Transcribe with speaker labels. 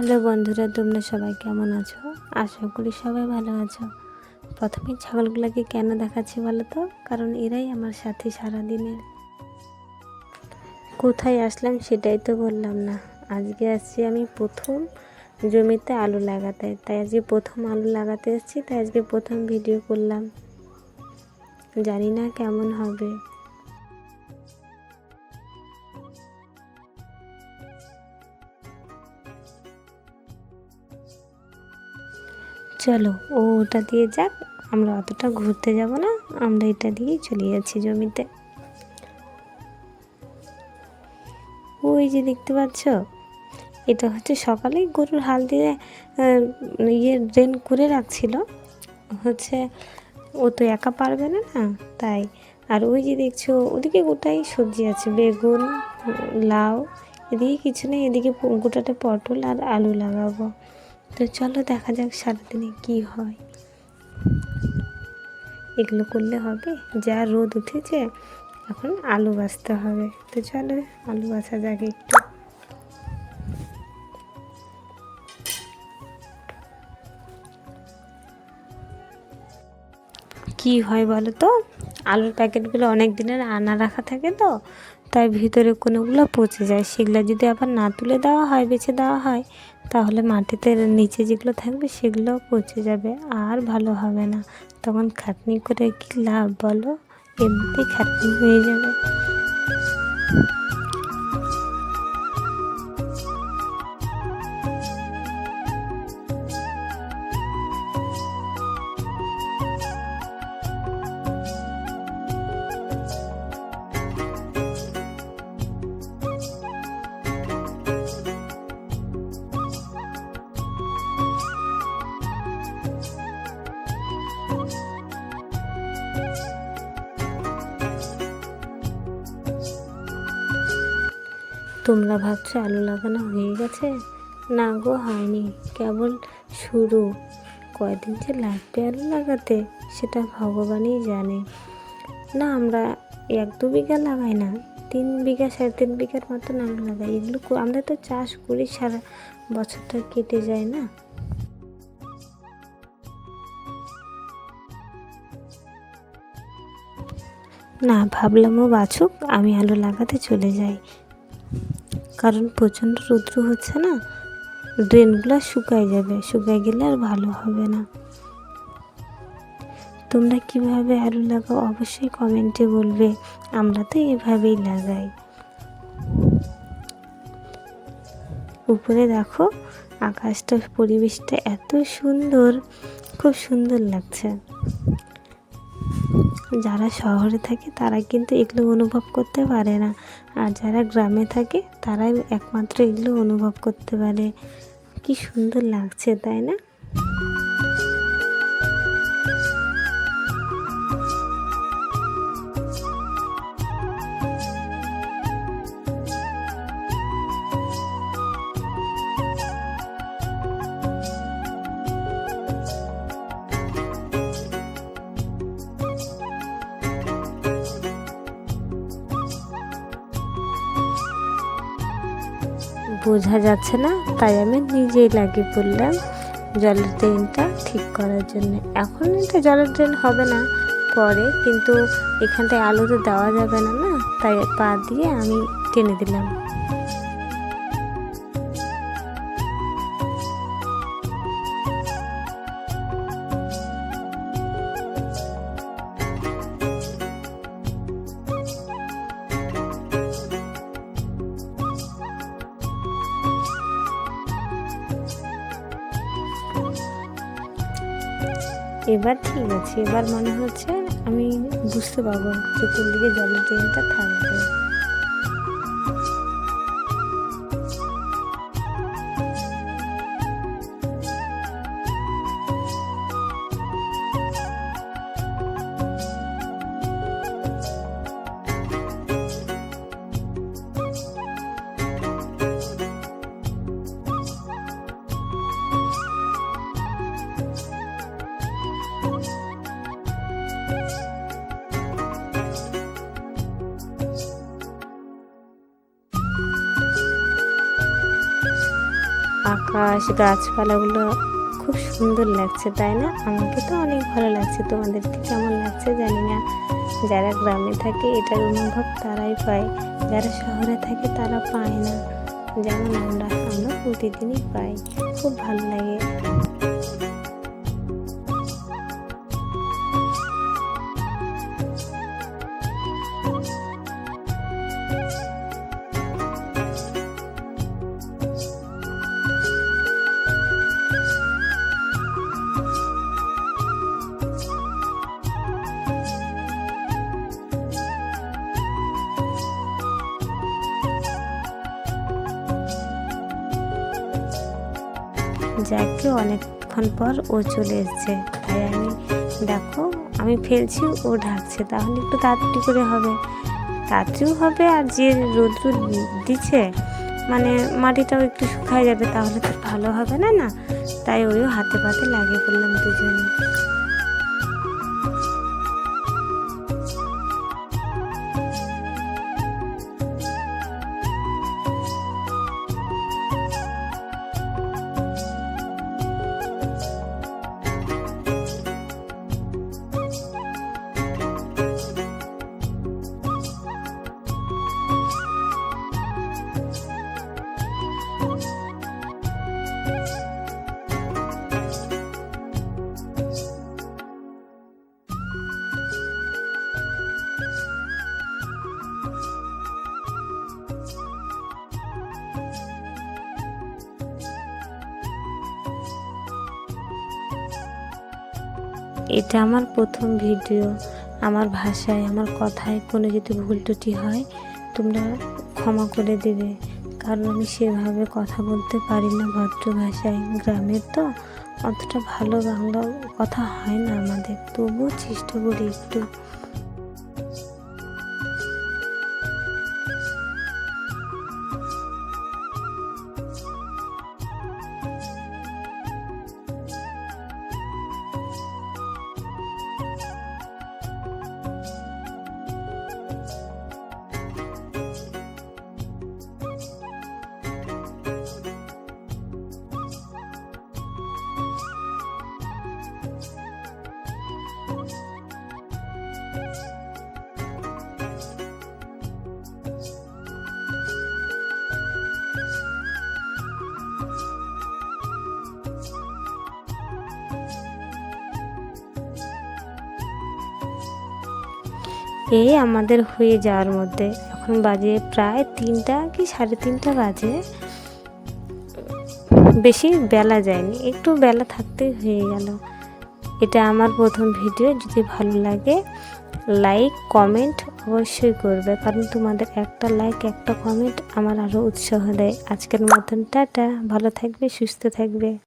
Speaker 1: Hello বন্ধুরা, তোমরা সবাই কেমন আছো? আশা করি সবাই ভালো আছো। প্রথমে ছাগলগুলোকে কেন দেখাচ্ছি বলো তো? কারণ এরাই আমার সাথে সারাদিনের। কোথায় আসলাম সেটাই তো বললাম না। আজকে আসছি আমি প্রথম জমিতে আলু লাগাতে। তাই আজকে প্রথম আলু লাগাতে এসেছি, তাই আজকে প্রথম ভিডিও করলাম। জানি না কেমন হবে। চলো, ও ওটা দিয়ে যাক, আমরা অতটা ঘুরতে যাব না, আমরা এটা দিয়েই চলে যাচ্ছি জমিতে। ওই যে দেখতে পাচ্ছ, এটা হচ্ছে সকালেই গরুর হাল দিয়ে ইয়ে ড্রেন করে রাখছিল। হচ্ছে, ও তো একা পারবে না না, তাই। আর ওই যে দেখছ, ওদিকে গোটাই সবজি আছে, বেগুন লাউ, এদিকে কিছু নেই, এদিকে গোটাটা পটল আর আলু লাগাবো। তো চলো দেখা যাক সারাদিনে কি হয়। এগুলো করলে হবে, যা রোদ উঠেছে, এখন আলু বাছতে হবে। তো চলো আলু বাছা যাক একটু। কি হয় বলো তো? আলুর প্যাকেটগুলো অনেক দিনের আনা রাখা থাকে তো, তাই ভিতরে কোনোগুলো পচে যায়। সেগুলো যদি আবার না তুলে দেওয়া হয়, বেছে দেওয়া হয় তাহলে মাটিতে নিচে যেগুলো থাকবে সেগুলো পচে যাবে আর ভালো হবে না। তখন খাটনি করে কি লাভ বলো? এমনিতেই খাটনি হয়ে যাবে। তোমরা ভাবছ আলু লাগানো হয়ে গেছে? না গো, হয়নি। কেবল শুরু। কয়দিন যে লাগবে আলু লাগাতে, সেটা ভগবানই জানে। না, আমরা এক দু বিঘা লাগাই না। তিন বিঘা, সাড়ে তিন বিঘার মতন আলু লাগাই। এগুলো আমরা তো চাষ করি, সারা বছরটা কেটে যায় না। না ভাবলাম ও বাছুক, আমি আলু লাগাতে চলে যাই। কারণ প্রচণ্ড রৌদ্র হচ্ছে না, ড্রেনগুলো শুকায় যাবে, শুকায় গেলে আর ভালো হবে না। তোমরা কীভাবে আলু লাগাও অবশ্যই কমেন্টে বলবে, আমরা তো এভাবেই লাগাই। উপরে দেখো, আকাশটা, পরিবেশটা এত সুন্দর, খুব সুন্দর লাগছে। যারা শহরে থাকে তারা কিন্তু এগুলো অনুভব করতে পারে না। আর যারা গ্রামে থাকে তারাই একমাত্র এগুলো অনুভব করতে পারে। কি সুন্দর লাগছে, তাই না? বোঝা যাচ্ছে না, তাই আমি নিজেই লাগিয়ে পড়লাম জলের ড্রেনটা ঠিক করার জন্য। এখন তো জলের ড্রেন হবে না, পরে, কিন্তু এখানটায় আলু তো দেওয়া যাবে না না? তাই পা দিয়ে আমি টেনে দিলাম। এবার ঠিক আছে এবার মনে হচ্ছে আমি বুঝতে পারব কোন দিকে জলের ট্রেনটা থাকবে আকাশ গাছপালাগুলো খুব সুন্দর লাগছে, তাই না? আমাকে তো অনেক ভালো লাগছে। তোমাদেরকে কেমন লাগছে জানি না। যারা গ্রামে থাকে এটার অনুভব তারাই পায়। যারা শহরে থাকে তারা পায় না। যেমন আমরা আমরা প্রতিদিনই পাই। খুব ভালো লাগে। যাকে অনেকক্ষণ পর ও চলে এসছে। তাই আমি, দেখো, আমি ফেলছি, ও ঢাকছে। তাহলে একটু তাড়াতাড়ি করে হবে। তাড়াতাড়িও হবে আর যে রৌদ্র দিচ্ছে মানে মাটিটাও একটু শুকায় যাবে, তাহলে তো ভালো হবে না না? তাই ওইও হাতে পাতে লাগিয়ে পড়লাম দুজনে। এটা আমার প্রথম ভিডিও। আমার ভাষায়, আমার কথায় কোনো যদি ভুল ত্রুটি হয়, তোমরা ক্ষমা করে দেবে। কারণ আমি সেভাবে কথা বলতে পারি না ভদ্র ভাষায়। গ্রামের তো অতটা ভালো বাংলা কথা হয় না আমাদের। তবুও চেষ্টা করি একটু এই আমাদের হয়ে যাওয়ার মধ্যে? এখন বাজে প্রায় তিনটা কি সাড়ে তিনটা বাজে? বেশি বেলা যায়নি, একটু বেলা থাকতেই হয়ে গেল। এটা আমার প্রথম ভিডিও, যদি ভালো লাগে, লাইক, কমেন্ট অবশ্যই করবে, কারণ তোমাদের একটা লাইক, একটা কমেন্ট আমার আরও উৎসাহ দেয়। আজকের মতন, টাটা। ভালো থাকবে, সুস্থ থাকবে।